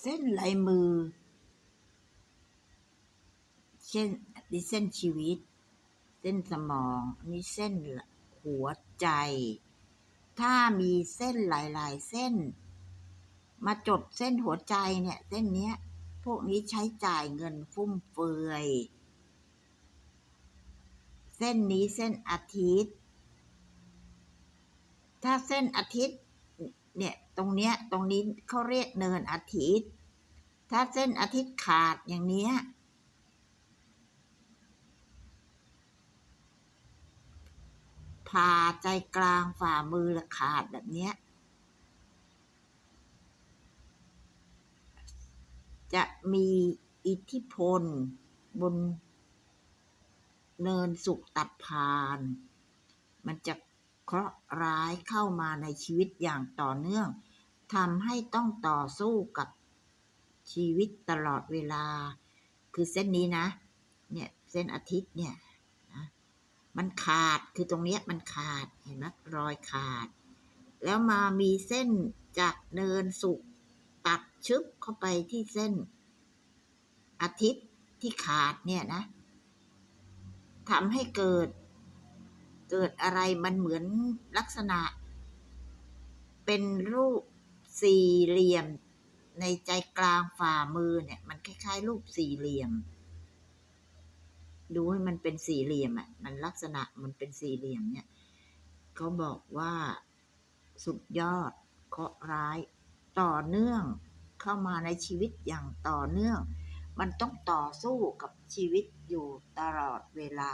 เส้นลายมือเช่นนี่เส้นชีวิต เส้นสมองนนี่เส้นหัวใจ ถ้ามีเส้นหลายๆ เส้น มาจดเส้นหัวใจเนี่ย เส้นเนี้ย พวกนี้ใช้จ่ายเงินฟุ่มเฟือย เส้นนี้เส้นอาทิตย์ ถ้าเส้นอาทิตย์ เนี่ยตรงเนี้ยตรงนี้เขาเรียกเนินอาทิตย์ ถ้าเส้นอาทิตย์ขาดอย่างเนี้ยผ่าใจกลางฝ่ามือละขาดแบบเนี้ยจะมีอิทธิพลบนเนินสุขตัดพาน มันจะ เคราะห์ร้ายเข้ามาในชีวิตอย่างต่อเนื่องทำให้ต้องต่อสู้กับชีวิตตลอดเวลา คือเส้นนี้นะ เนี่ยเส้นอาทิตย์เนี่ยนะมันขาดคือตรงเนี้ยมันขาดเห็นไหมรอยขาด แล้วมามีเส้นจากเนินสุกตัดชึบเข้าไปที่เส้น อาทิตย์ที่ขาดเนี่ยนะทำให้เกิด เกิดอะไรมันเหมือนลักษณะ เป็นรูปสี่เหลี่ยม ในใจกลางฝ่ามือเนี่ย มันคล้ายๆ รูปสี่เหลี่ยม ดูให้มันเป็นสี่เหลี่ยมอะมันลักษณะมันเป็นสี่เหลี่ยมเนี่ยเขาบอกว่าสุดยอดเคราะร้ายต่อเนื่องเข้ามาในชีวิตอย่างต่อเนื่อง มันต้องต่อสู้กับชีวิตอยู่ตลอดเวลา